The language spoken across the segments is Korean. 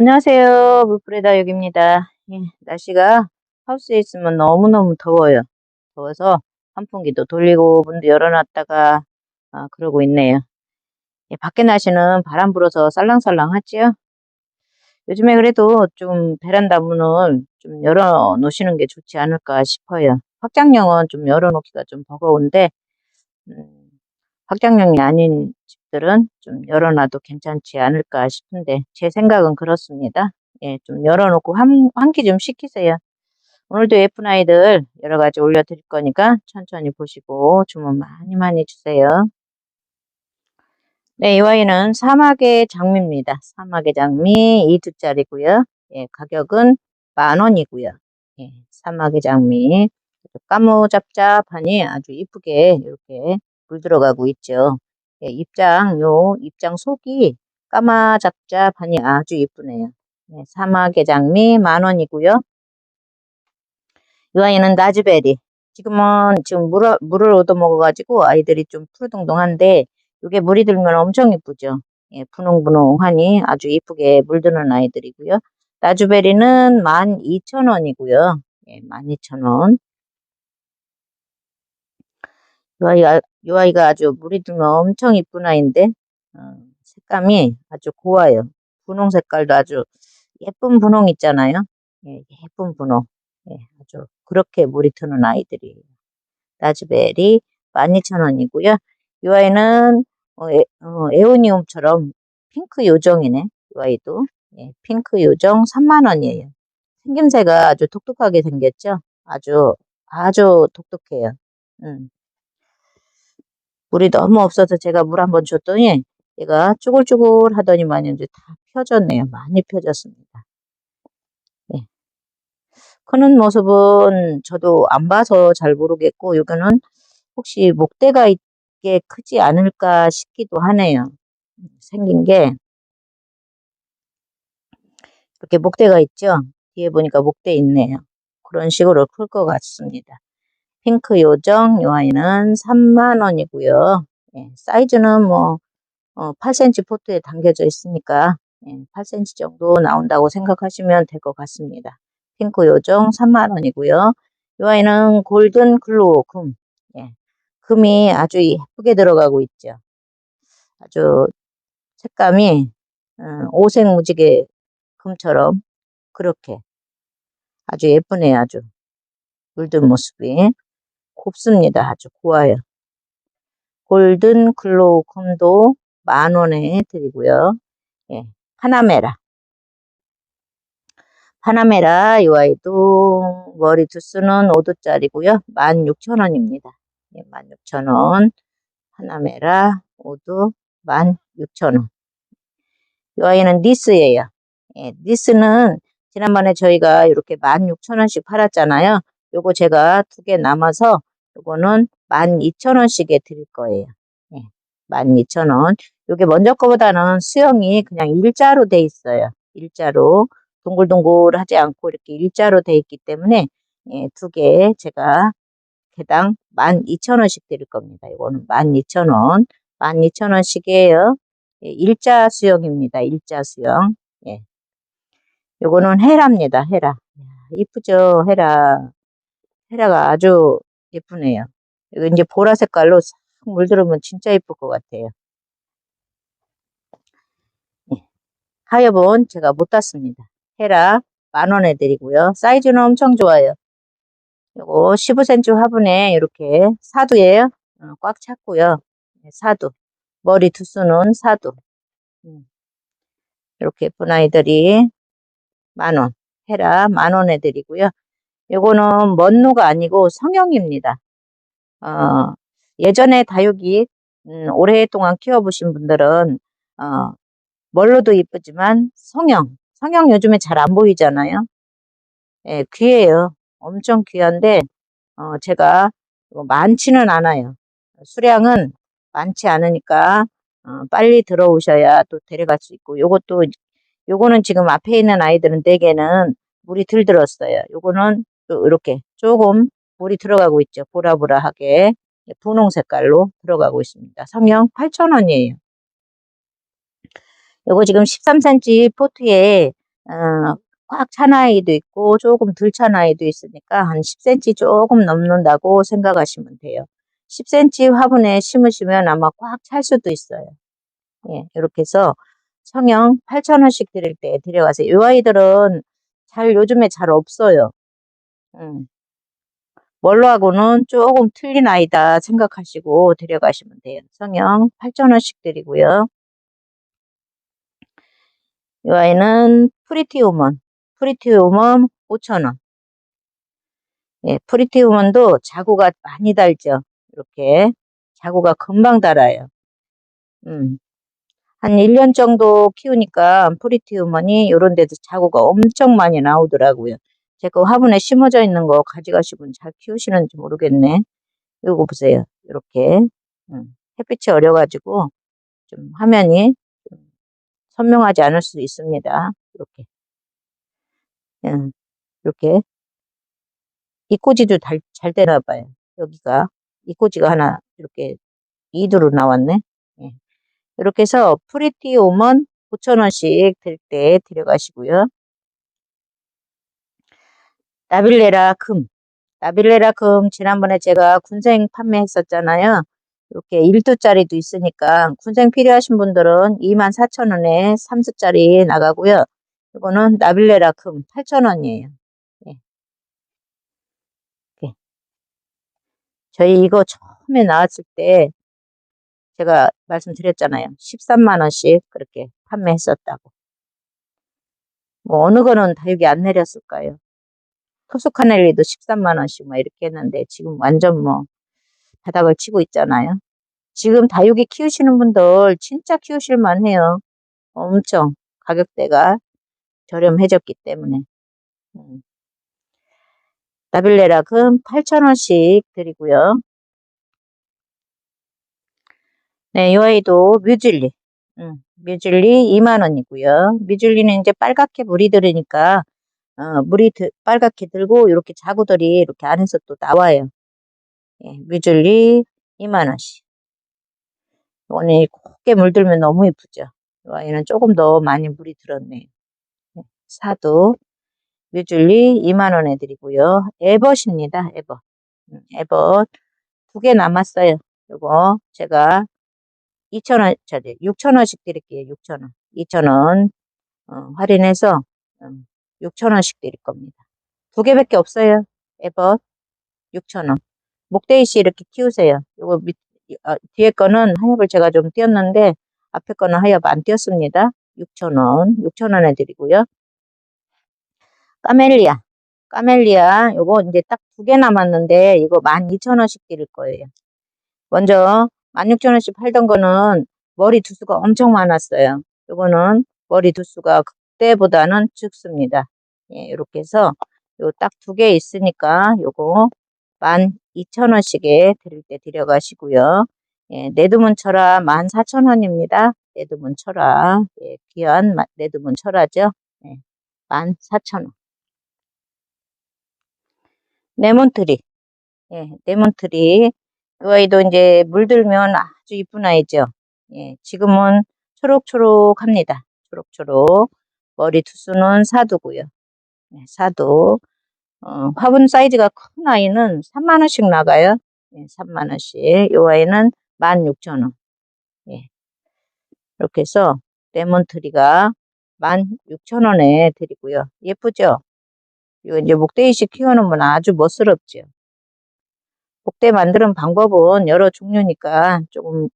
안녕하세요. 물프레다 여기입니다. 예, 날씨가 하우스에 있으면 너무너무 더워요. 더워서 환풍기도 돌리고 문도 열어놨다가 아, 그러고 있네요. 예, 밖에 날씨는 바람 불어서 살랑살랑 하지요. 요즘에 그래도 좀 베란다 문을 좀 열어 놓으시는 게 좋지 않을까 싶어요. 확장형은 좀 열어 놓기가 좀 버거운데 음, 확장형이 아닌 집들은 좀 열어놔도 괜찮지 않을까 싶은데 제 생각은 그렇습니다. 예, 좀 열어놓고 환, 환기 좀 시키세요. 오늘도 예쁜 아이들 여러 가지 올려드릴 거니까 천천히 보시고 주문 많이 많이 주세요. 네, 이 와인은 사막의 장미입니다. 사막의 장미 2두짜리고요. 예, 가격은 만 원이고요. 예, 사막의 장미 까무잡잡하니 아주 이쁘게 이렇게 물 들어가고 있죠. 예, 입장, 요 입장 속이 까마잡잡하니 아주 이쁘네요. 예, 사막의 장미 만 원이고요. 이 아이는 나즈베리. 지금은 지금 물, 물을 얻어 먹어가지고 아이들이 좀 푸르둥둥한데 이게 물이 들면 엄청 이쁘죠. 예, 분홍분홍하니 아주 이쁘게 물드는 아이들이고요. 나주베리는 12,000원이고요. 예, 12,000원. 이 아이가, 이 아이가 아주 물이 들면 엄청 이쁜 아이인데 어, 색감이 아주 고와요. 분홍 색깔도 아주 예쁜 분홍 있잖아요. 예, 예쁜 분홍. 예, 아주 그렇게 물이 트는 아이들이에요. 라즈베리 12,000원이고요. 이 아이는 어, 에, 어, 에오니움처럼 핑크 요정이네. 이 아이도. 예, 핑크 요정 3만원이에요. 생김새가 아주 독특하게 생겼죠? 아주, 아주 독특해요. 음. 물이 너무 없어서 제가 물 한번 줬더니 얘가 쭈글쭈글 하더니만 이제 다 펴졌네요. 많이 펴졌습니다. 예. 크는 모습은 저도 안 봐서 잘 모르겠고 여기는 혹시 목대가 있게 크지 않을까 싶기도 하네요. 생긴 게 이렇게 목대가 있죠. 뒤에 보니까 목대 있네요. 그런 식으로 클 것 같습니다. 핑크 요정 요 아이는 3만원이고요. 예, 사이즈는 뭐 어, 8cm 포트에 담겨져 있으니까 예, 8cm 정도 나온다고 생각하시면 될 것 같습니다. 핑크 요정 3만원이고요. 요 아이는 골든 글로우 금. 예, 금이 아주 예쁘게 들어가고 있죠. 아주 색감이 어, 오색 무지개 금처럼 그렇게 아주 예쁘네요. 아주 물든 모습이. 곱습니다. 아주 고와요. 골든 글로우 콤도 만 원에 드리고요. 예, 파나메라. 파나메라 이 아이도 머리 두수는 5두짜리고요. 16,000원입니다. 예, 16,000원. 파나메라 5두 16,000원. 이 아이는 니스예요. 예, 니스는 지난번에 저희가 이렇게 16,000원씩 팔았잖아요. 요거 제가 두 개 남아서 요거는 12,000원씩에 드릴 거예요. 예, 12,000원. 요게 먼저 거보다는 수영이 그냥 일자로 돼 있어요. 일자로. 동글동글하지 않고 이렇게 일자로 돼 있기 때문에 예, 두개 제가 개당 12,000원씩 드릴 겁니다. 이거는 12,000원. 12,000원씩이에요. 예, 일자 수영입니다. 일자 수영. 예. 요거는 헤라입니다. 헤라. 이쁘죠? 헤라. 헤라가 아주 예쁘네요. 이거 이제 보라 색깔로 싹 물들으면 진짜 예쁠 것 같아요. 네. 하엽은 제가 못 땄습니다. 헤라 만원에 드리고요. 사이즈는 엄청 좋아요. 요거 15cm 화분에 이렇게 사두예요. 어, 꽉 찼고요. 네, 사두. 머리 두수는 사두. 음. 이렇게 예쁜 아이들이 만원. 헤라 만원에 드리고요. 요거는 먼노가 아니고 성형입니다. 어, 예전에 다육이 음, 오랫동안 키워보신 분들은 어, 멀로도 이쁘지만 성형, 성형 요즘에 잘 안 보이잖아요. 예, 귀해요. 엄청 귀한데 어, 제가 많지는 않아요. 수량은 많지 않으니까 어, 빨리 들어오셔야 또 데려갈 수 있고 요것도 요거는 지금 앞에 있는 아이들은 대개는 물이 들 들었어요. 요거는 이렇게 조금 물이 들어가고 있죠. 보라보라하게 분홍 색깔로 들어가고 있습니다. 성형 8,000원이에요. 요거 지금 13cm 포트에 어, 꽉 찬 아이도 있고 조금 덜 찬 아이도 있으니까 한 10cm 조금 넘는다고 생각하시면 돼요. 10cm 화분에 심으시면 아마 꽉 찰 수도 있어요. 예, 이렇게 해서 성형 8,000원씩 드릴 때 데려가세요. 이 아이들은 잘 요즘에 잘 없어요. 음. 뭘로하고는 조금 틀린 아이다 생각하시고 데려가시면 돼요. 성형 8,000원씩 드리고요. 이 아이는 프리티 우먼, 프리티 우먼 5,000원. 예, 프리티 우먼도 자구가 많이 달죠. 이렇게 자구가 금방 달아요. 음. 한 1년 정도 키우니까 프리티 우먼이 이런 데도 자구가 엄청 많이 나오더라고요. 제가 화분에 심어져 있는 거 가져가시면 잘 키우시는지 모르겠네. 이거 보세요. 이렇게 음, 햇빛이 어려가지고 좀 화면이 좀 선명하지 않을 수도 있습니다. 이렇게 음, 이렇게 이꼬지도 잘, 잘 되나 봐요. 여기가 이꼬지가 하나 이렇게 이두로 나왔네. 예. 이렇게 해서 프리티 오먼 9,000원씩 들때 데려가시고요. 나빌레라 금. 나빌레라 금 지난번에 제가 군생 판매했었잖아요. 이렇게 1두짜리도 있으니까 군생 필요하신 분들은 24,000원에 3수짜리 나가고요. 이거는 나빌레라 금 8,000원이에요. 예. 예. 저희 이거 처음에 나왔을 때 제가 말씀드렸잖아요. 13만원씩 그렇게 판매했었다고. 뭐 어느 거는 다육이 안 내렸을까요? 토스카넬리도 13만원씩 막 이렇게 했는데 지금 완전 뭐 바닥을 치고 있잖아요. 지금 다육이 키우시는 분들 진짜 키우실만 해요. 엄청 가격대가 저렴해졌기 때문에. 음. 나빌레락은 8,000원씩 드리고요. 네, 이 아이도 뮤즐리. 음, 뮤즐리 2만원이고요. 뮤즐리는 이제 빨갛게 물이 들으니까 어, 물이 드, 빨갛게 들고 이렇게 자구들이 이렇게 안에서 또 나와요. 예, 뮤즐리 2만원씩. 오늘 곱게 물들면 너무 예쁘죠. 이 아이는 조금 더 많이 물이 들었네요. 네, 사도 뮤즐리 2만원에 드리고요. 에벗입니다. 에벗. 음, 에벗 두개 남았어요. 요거 제가 2,000원, 저기 6,000원씩 드릴게요. 6,000원. 2,000원 어, 할인해서 음, 6,000원씩 드릴 겁니다. 두 개밖에 없어요. 에벗 6,000원. 목대이씨 이렇게 키우세요. 요거 밑, 어, 뒤에 거는 하엽을 제가 좀 띄었는데 앞에 거는 하엽 안 띄었습니다. 6,000원. 6,000원에 드리고요. 까멜리아. 까멜리아 요거 이제 딱 두 개 남았는데 이거 12,000원씩 드릴 거예요. 먼저 16,000원씩 팔던 거는 머리 두수가 엄청 많았어요. 요거는 머리 두수가 그 때보다는 적습니다. 예, 이렇게 해서 요 딱 두 개 있으니까 요거 12,000원씩에 드릴 때 드려가시고요. 예, 네드문 철화 14,000원입니다. 네드문 철화. 예, 귀한 네드문 철화죠. 예, 14,000원. 레몬트리. 예, 레몬트리. 이 아이도 이제 물들면 아주 이쁜 아이죠. 예, 지금은 초록초록합니다. 초록초록. 머리 투수는 사두고요. 예, 사두. 어, 화분 사이즈가 큰 아이는 3만원씩 나가요. 예, 3만원씩. 이 아이는 16,000원. 예. 이렇게 해서 레몬트리가 16,000원에 드리고요. 예쁘죠? 이거 이제 목대이식 키우는 아주 멋스럽죠. 목대 만드는 방법은 여러 종류니까 조금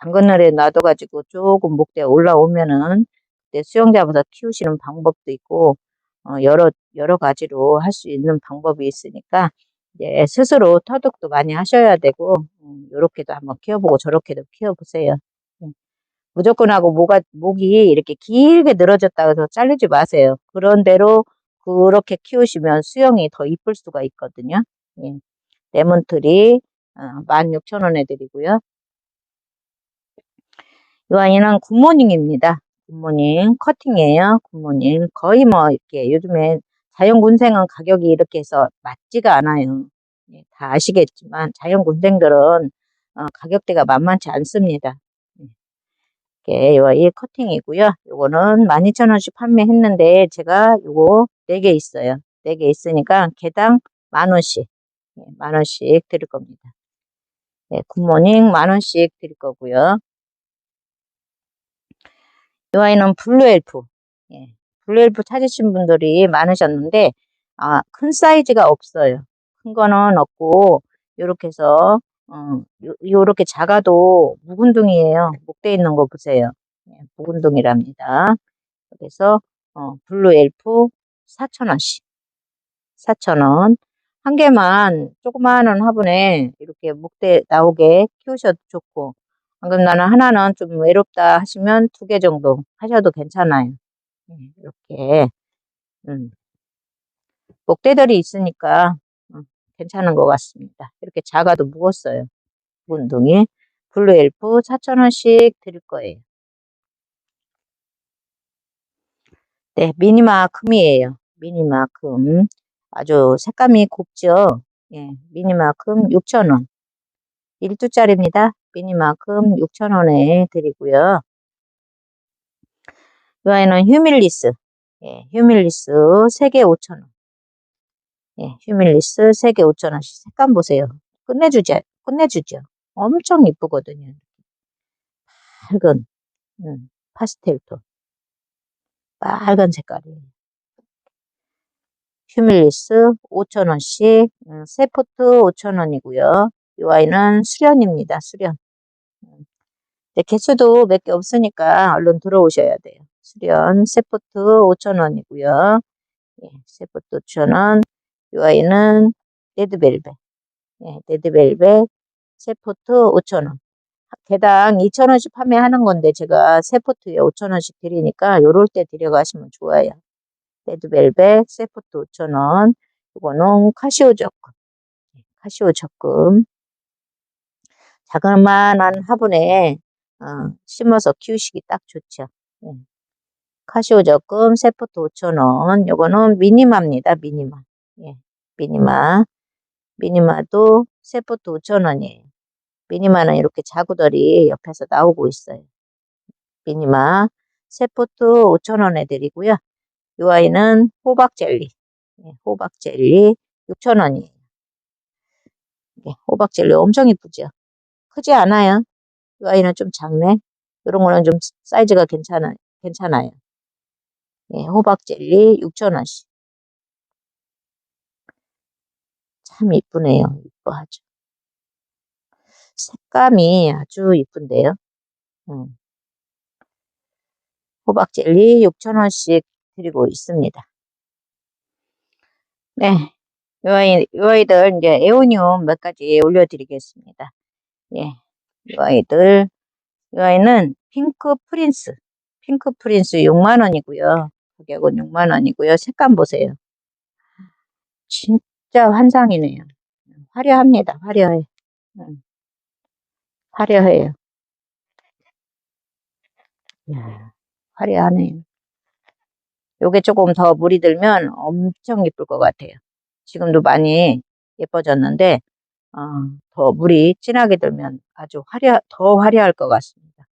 당근열에 놔둬가지고 조금 목대 올라오면은 그 때 수영자보다 키우시는 방법도 있고 어, 여러 여러 가지로 할 수 있는 방법이 있으니까 이제 스스로 터득도 많이 하셔야 되고 음, 이렇게도 한번 키워보고 저렇게도 키워보세요. 음. 무조건 하고 목가, 목이 이렇게 길게 늘어졌다고 해서 자르지 마세요. 그런 대로 그렇게 키우시면 수영이 더 이쁠 수가 있거든요. 예. 레몬트리 어, 16,000원에 드리고요. 이 아이는 굿모닝입니다. 굿모닝 커팅이에요. 굿모닝 거의 뭐 이렇게 요즘에 자연군생은 가격이 이렇게 해서 맞지가 않아요. 예, 다 아시겠지만 자연군생들은 어, 가격대가 만만치 않습니다. 예. 이렇게 요 아이 커팅이고요. 요거는 12,000원씩 판매했는데 제가 요거 4개 있어요. 4개 있으니까 개당 만원씩 예, 만원씩 드릴 겁니다. 네, 굿모닝 만원씩 드릴 거고요. 이 아이는 블루엘프. 예, 블루엘프 찾으신 분들이 많으셨는데, 아, 큰 사이즈가 없어요. 큰 거는 없고, 요렇게 해서, 어, 요, 요렇게 작아도 묵은둥이에요. 목대 있는 거 보세요. 예, 묵은둥이랍니다. 그래서, 어, 블루엘프 4,000원씩. 4,000원. 한 개만 조그마한 화분에 이렇게 목대 나오게 키우셔도 좋고, 방금 나는 하나는 좀 외롭다 하시면 두 개 정도 하셔도 괜찮아요. 네, 이렇게, 음, 목대들이 있으니까 음, 괜찮은 것 같습니다. 이렇게 작아도 무겁어요. 운동이. 블루 엘프 4,000원씩 드릴 거예요. 네, 미니마금이에요. 미니마금. 아주 색감이 곱죠. 예, 미니마금 6,000원. 1두짜리입니다. 미니마금 6,000원에 드리고요. 이 아이는 휴밀리스. 예, 휴밀리스 3개 5,000원. 예, 휴밀리스 3개 5,000원씩. 색감 보세요. 끝내주죠. 끝내주죠. 엄청 이쁘거든요. 밝은, 음, 파스텔 톤. 빨간 색깔이에요. 휴밀리스 5,000원씩, 음, 세 포트 5,000원이고요. 이 아이는 수련입니다. 수련. 개수도 몇 개 없으니까 얼른 들어오셔야 돼요. 수련 세포트 5,000원이고요. 예, 세포트 5,000원. 이 아이는 레드벨벳. 예, 레드벨벳 세포트 5,000원. 개당 2,000원씩 판매하는 건데 제가 세포트에 5,000원씩 드리니까 요럴 때 들여가시면 좋아요. 레드벨벳 세포트 5,000원. 이거는 카시오 적금. 예, 카시오 적금. 자그마한 화분에 어, 심어서 키우시기 딱 좋죠. 예. 카시오 적금 세포트 5,000원. 요거는 미니마입니다. 미니마. 예. 미니마. 미니마도 세포트 5,000원이에요. 미니마는 이렇게 자구들이 옆에서 나오고 있어요. 미니마 세포트 5,000원에 드리고요. 이 아이는 호박 젤리. 예, 호박 젤리 6,000원이에요. 예, 호박 젤리 엄청 이쁘죠? 크지 않아요. 이 아이는 좀 작네. 이런 거는 좀 사이즈가 괜찮아, 괜찮아요. 예, 호박 젤리 6,000원씩. 참 이쁘네요. 이뻐하죠. 색감이 아주 이쁜데요. 음. 호박 젤리 6,000원씩 드리고 있습니다. 네. 요 아이, 요 아이들 이제 에오니움 몇 가지 올려드리겠습니다. 예. 이 아이들, 이 아이는 핑크 프린스. 핑크 프린스 6만원이고요. 가격은 6만원이고요. 색감 보세요. 진짜 환상이네요. 화려합니다. 화려해. 음. 화려해요. 이야, 화려하네요. 요게 조금 더 물이 들면 엄청 예쁠 것 같아요. 지금도 많이 예뻐졌는데 어, 더 물이 진하게 들면 아주 화려, 더 화려할 것 같습니다.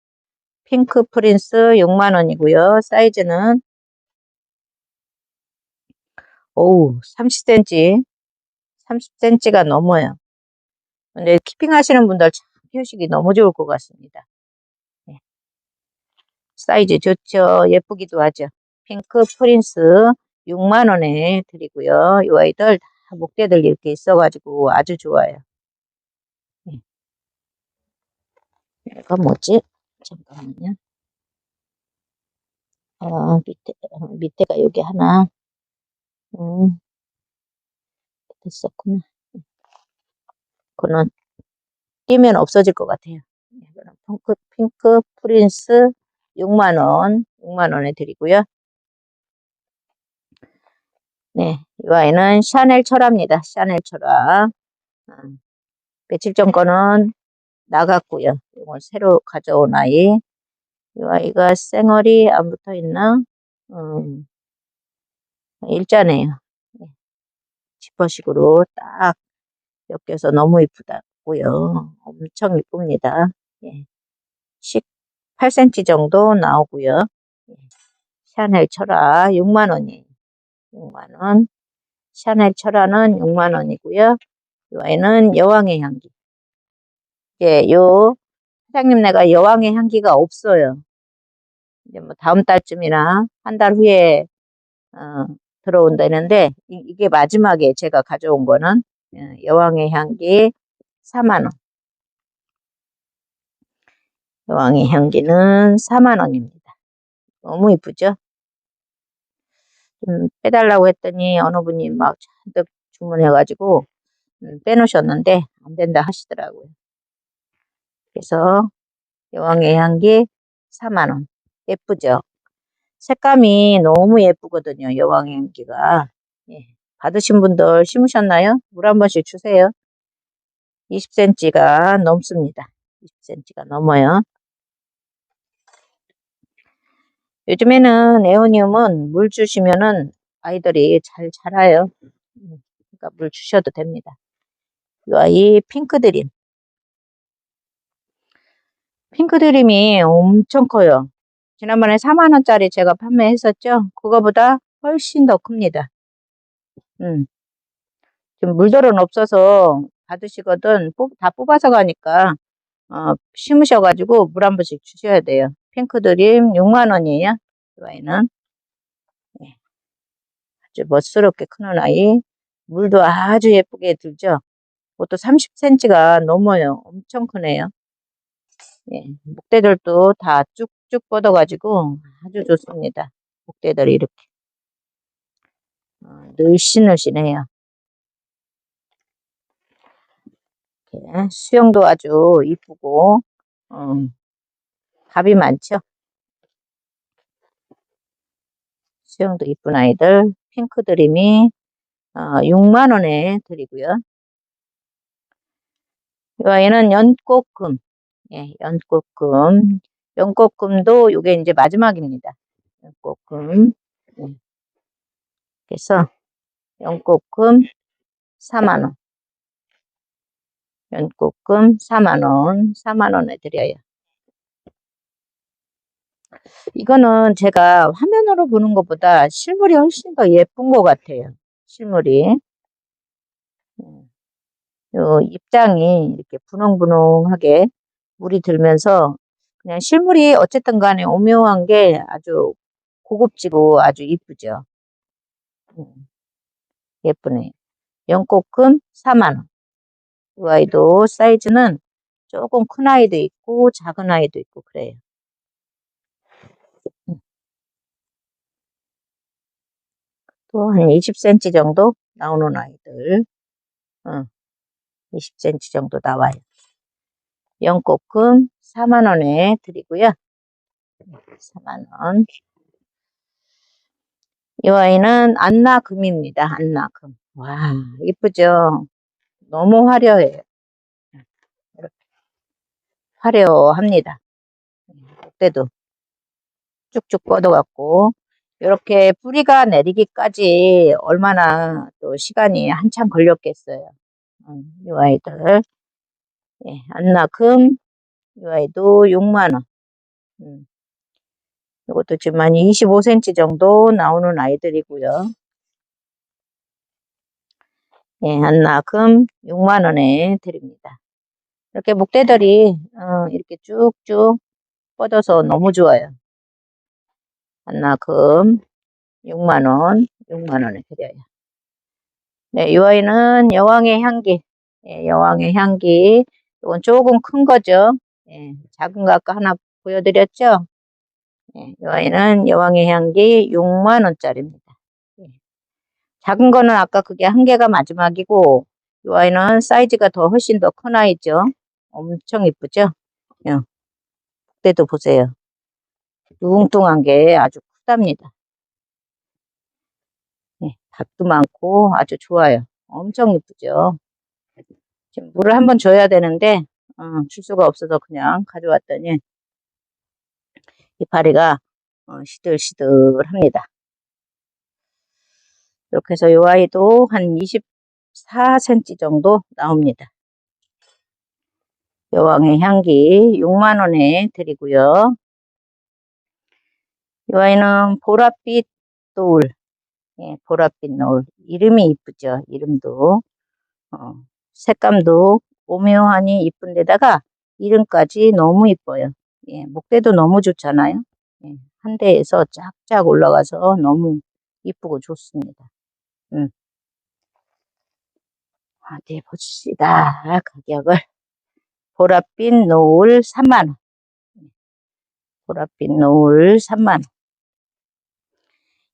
핑크 프린스 6만원이고요. 사이즈는 오우 30cm 30cm가 넘어요. 근데 키핑 하시는 분들 참 키우시기 너무 좋을 것 같습니다. 네. 사이즈 좋죠. 예쁘기도 하죠. 핑크 프린스 6만원에 드리고요. 이 아이들 다 목대들 이렇게 있어가지고 아주 좋아요. 네. 이거 뭐지? 잠깐만요. 어, 밑에, 어, 밑에가 여기 하나. 음, 됐었구나. 그거는 띄면 없어질 것 같아요. 이거는 핑크, 핑크 프린스 6만원, 6만원에 드리고요. 네, 이 아이는 샤넬 철화입니다. 샤넬 철화. 음, 며칠 전 거는 나갔고요. 이건 새로 가져온 아이. 이 아이가 쌩얼이 안 붙어 있나? 음, 일자네요. 네. 지퍼식으로 딱 엮여서 너무 이쁘다고요. 엄청 이쁩니다. 예. 식 8cm 정도 나오고요. 샤넬 철화 6만원이에요. 6만원. 샤넬 철화는 6만원이고요. 요 아이는 여왕의 향기. 예, 요 사장님 내가 여왕의 향기가 없어요. 이제 뭐 다음 달쯤이나 한 달 후에 어, 들어온다는데 이, 게 마지막에 제가 가져온 거는 어, 여왕의 향기 4만 원. 여왕의 향기는 4만 원입니다. 너무 이쁘죠? 좀 빼달라고 했더니 어느 분이 막 잔뜩 주문해가지고 음, 빼놓으셨는데 안 된다 하시더라고요. 그래서 여왕의 향기 4만원. 예쁘죠? 색감이 너무 예쁘거든요. 여왕의 향기가. 예. 받으신 분들 심으셨나요? 물 한 번씩 주세요. 20cm가 넘습니다. 20cm가 넘어요. 요즘에는 에오니움은 물 주시면은 아이들이 잘 자라요. 음, 그러니까 물 주셔도 됩니다. 이 아이 핑크드림. 핑크 드림이 엄청 커요. 지난번에 4만원짜리 제가 판매했었죠? 그거보다 훨씬 더 큽니다. 음. 지금 물들은 없어서 받으시거든 뽑, 다 뽑아서 가니까 어, 심으셔가지고 물 한 번씩 주셔야 돼요. 핑크 드림 6만원이에요. 이 아이는 네. 아주 멋스럽게 크는 아이 물도 아주 예쁘게 들죠. 그것도 30cm가 넘어요. 엄청 크네요. 예, 목대들도 다 쭉쭉 뻗어가지고 아주 좋습니다. 목대들이 이렇게 어, 늘씬늘씬해요. 이렇게 수영도 아주 이쁘고 음, 값이 많죠. 수영도 이쁜 아이들 핑크 드림이 어, 6만원에 드리고요. 이 아이는 연꽃금 예, 연꽃금. 연꽃금도 이게 이제 마지막입니다. 연꽃금. 예. 그래서 연꽃금 4만원. 연꽃금 4만원. 4만원에 드려요. 이거는 제가 화면으로 보는 것보다 실물이 훨씬 더 예쁜 것 같아요. 실물이. 음. 요 입장이 이렇게 분홍분홍하게 물이 들면서 그냥 실물이 어쨌든 간에 오묘한 게 아주 고급지고 아주 이쁘죠. 음, 예쁘네. 연꽃금 4만원. 이 아이도 사이즈는 조금 큰 아이도 있고 작은 아이도 있고 그래요. 음. 또한 20cm 정도 나오는 아이들. 어, 20cm 정도 나와요. 연꽃금 4만원에 드리고요. 4만원. 이 아이는 안나금입니다. 안나금. 와, 이쁘죠? 너무 화려해요. 이렇게 화려합니다. 그때도 쭉쭉 뻗어갖고 이렇게 뿌리가 내리기까지 얼마나 또 시간이 한참 걸렸겠어요. 음, 이 아이들 예, 안나금 이 아이도 6만원 음. 이것도 지금 한 25cm 정도 나오는 아이들이고요. 예, 안나금 6만원에 드립니다. 이렇게 목대들이 어, 이렇게 쭉쭉 뻗어서 너무 좋아요. 안나금 6만원, 6만원에 드려요. 네, 이 아이는 여왕의 향기, 예, 여왕의 향기 이건 조금 큰 거죠. 예, 작은 거 아까 하나 보여드렸죠. 예, 이 아이는 여왕의 향기 6만 원짜리입니다. 예. 작은 거는 아까 그게 한 개가 마지막이고 이 아이는 사이즈가 더 훨씬 더 큰 아이죠. 엄청 이쁘죠. 예. 때도 보세요. 뚱뚱한 게 아주 크답니다. 예, 밥도 많고 아주 좋아요. 엄청 이쁘죠. 지금 물을 한번 줘야 되는데 어, 줄 수가 없어서 그냥 가져왔더니 이파리가 어, 시들시들합니다. 이렇게 해서 이 아이도 한 24cm 정도 나옵니다. 여왕의 향기 6만원에 드리고요. 이 아이는 보랏빛 노을. 예, 보랏빛 노을. 이름이 이쁘죠. 이름도. 어, 색감도 오묘하니 이쁜 데다가 이름까지 너무 이뻐요. 예, 목대도 너무 좋잖아요. 예, 한 대에서 쫙쫙 올라가서 너무 이쁘고 좋습니다. 음. 어디 봅시다. 가격을. 보랏빛 노을 3만원. 보랏빛 노을 3만원.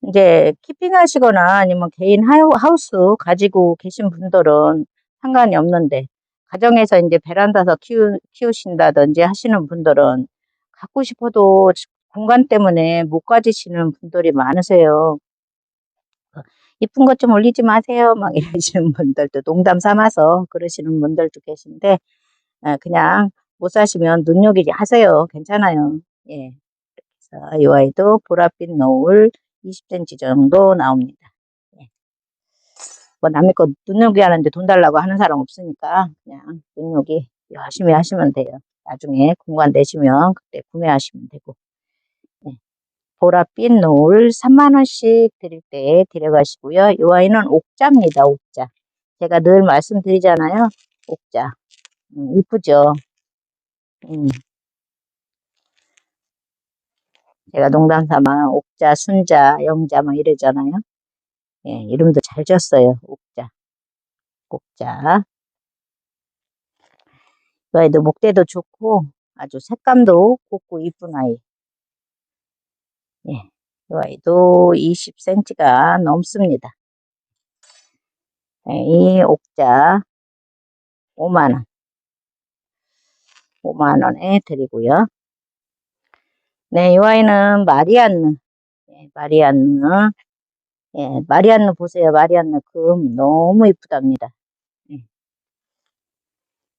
이제 키핑 하시거나 아니면 개인 하우- 하우스 가지고 계신 분들은 상관이 없는데, 가정에서 이제 베란다에서 키우, 키우신다든지 하시는 분들은 갖고 싶어도 공간 때문에 못 가지시는 분들이 많으세요. 어, 이쁜 것 좀 올리지 마세요. 막 이러시는 분들도 농담 삼아서 그러시는 분들도 계신데, 아, 그냥 못 사시면 눈요기지 하세요. 괜찮아요. 예. 그래서 이 아이도 보랏빛 노을 20cm 정도 나옵니다. 예. 뭐 남의 거 눈요기 하는데 돈 달라고 하는 사람 없으니까 그냥 눈요기 열심히 하시면 돼요. 나중에 공간 내시면 그때 구매하시면 되고. 예. 보랏빛 노을 3만원씩 드릴 때 데려가시고요. 이 아이는 옥자입니다. 옥자. 제가 늘 말씀드리잖아요. 옥자. 음, 이쁘죠? 음. 제가 농담 삼아 옥자, 순자, 영자 막 이러잖아요. 예, 이름도 잘 졌어요. 옥자. 옥자. 이 아이도 목대도 좋고 아주 색감도 곱고 이쁜 아이. 예, 이 아이도 20cm가 넘습니다. 예, 이 옥자 5만원. 5만원에 드리고요. 네, 이 아이는 마리안느. 예, 마리안느. 예, 마리안느 보세요. 마리안느 금 너무 이쁘답니다. 예.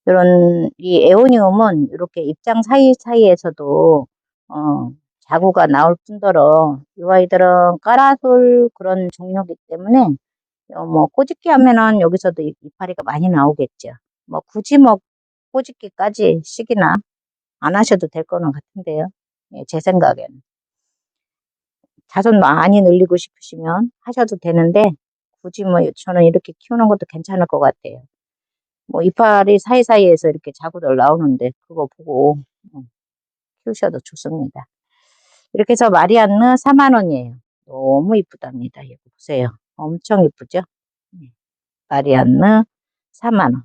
이런 이 에오니움은 이렇게 입장 사이 사이에서도 어, 자구가 나올 뿐더러 이 아이들은 까라솔 그런 종류이기 때문에 어, 뭐 꼬집기 하면은 여기서도 이- 이파리가 많이 나오겠죠. 뭐 굳이 뭐 꼬집기까지 시기나 안 하셔도 될 거는 같은데요. 예, 제 생각에는. 자손 많이 늘리고 싶으시면 하셔도 되는데 굳이 뭐 저는 이렇게 키우는 것도 괜찮을 것 같아요. 뭐 이파리 사이사이에서 이렇게 자구들 나오는데 그거 보고 음, 키우셔도 좋습니다. 이렇게 해서 마리안느 4만원이에요. 너무 이쁘답니다. 보세요. 엄청 이쁘죠? 네. 마리안느 4만원.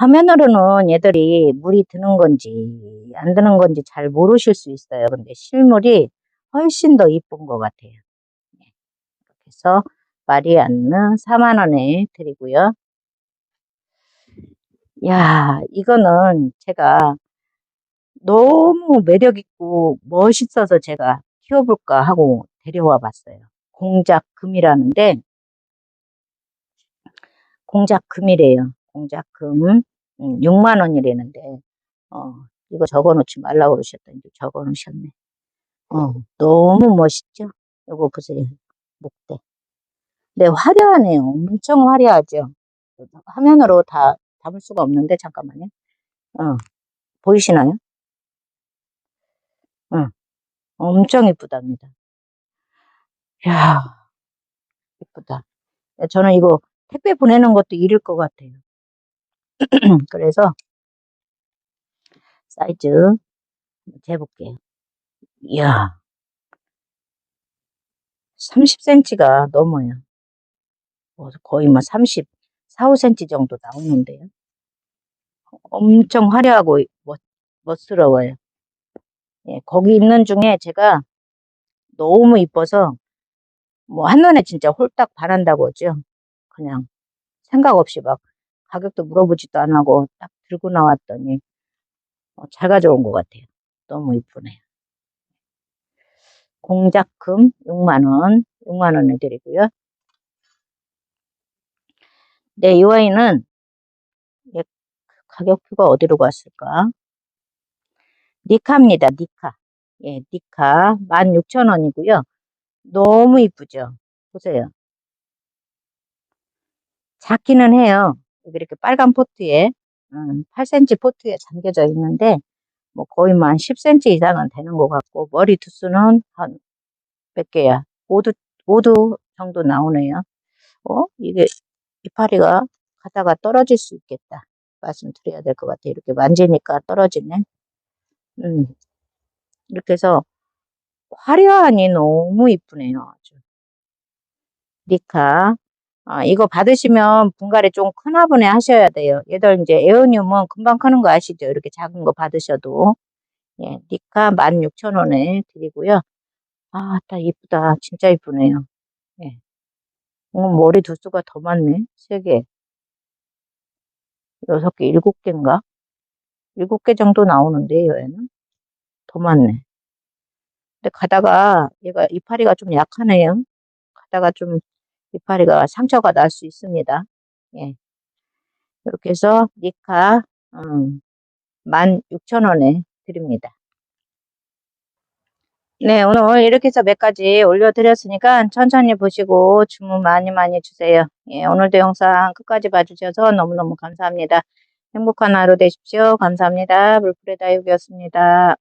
화면으로는 얘들이 물이 드는 건지 안 드는 건지 잘 모르실 수 있어요. 근데 실물이 훨씬 더 이쁜 것 같아요. 네. 이렇게 해서 마리안느 4만원에 드리고요. 야, 이거는 제가 너무 매력있고 멋있어서 제가 키워볼까 하고 데려와 봤어요. 공작금이라는데, 공작금이래요. 공작금. 음, 6만 원이라는데, 어, 이거 적어 놓지 말라고 그러셨더니 적어 놓으셨네. 어, 너무 멋있죠? 이거 보세요. 목대. 네, 화려하네요. 엄청 화려하죠? 화면으로 다 담을 수가 없는데, 잠깐만요. 어, 보이시나요? 응, 엄청 이쁘답니다. 이야, 이쁘다. 저는 이거 택배 보내는 것도 일일 것 같아요. 그래서 사이즈 재볼게요. 이야, 30cm가 넘어요. 뭐 거의 뭐 30, 4, 5cm 정도 나오는데요. 엄청 화려하고 멋, 멋스러워요. 예, 거기 있는 중에 제가 너무 이뻐서 뭐 한눈에 진짜 홀딱 반한다고 하죠. 그냥 생각 없이 막 가격도 물어보지도 안 하고 딱 들고 나왔더니 어, 잘 가져온 것 같아요. 너무 이쁘네요. 공작금 6만원, 6만원을 드리고요. 네, 이 와인은 예, 가격표가 어디로 갔을까? 니카입니다. 니카. 예, 니카 16,000원이고요. 너무 이쁘죠? 보세요. 작기는 해요. 여기 이렇게 빨간 포트에 음, 8cm 포트에 잠겨져 있는데 뭐 거의 뭐한 10cm 이상은 되는 것 같고 머리 두수는 한 몇 개야? 5두 5두 정도 나오네요. 어? 이게 이파리가 가다가 떨어질 수 있겠다. 말씀드려야 될 것 같아. 이렇게 만지니까 떨어지네. 음. 이렇게 해서 화려하니 너무 이쁘네요. 아주. 리카. 아, 이거 받으시면 분갈이 좀 큰 화분에 하셔야 돼요. 얘들 이제 에어늄은 금방 크는 거 아시죠? 이렇게 작은 거 받으셔도. 예, 리카 16,000원에 드리고요. 아, 딱 이쁘다. 진짜 이쁘네요. 예. 어, 머리 두수가 더 많네. 세 개. 여섯 개, 일곱 개인가? 일곱 개 정도 나오는데요, 얘는. 더 많네. 근데 가다가 얘가 이파리가 좀 약하네요. 가다가 좀 이파리가 상처가 날 수 있습니다. 예. 이렇게 해서 니카 음, 16,000원에 드립니다. 네, 오늘 이렇게 해서 몇 가지 올려드렸으니까 천천히 보시고 주문 많이 많이 주세요. 예, 오늘도 영상 끝까지 봐주셔서 너무너무 감사합니다. 행복한 하루 되십시오. 감사합니다. 물풀의 다육이었습니다.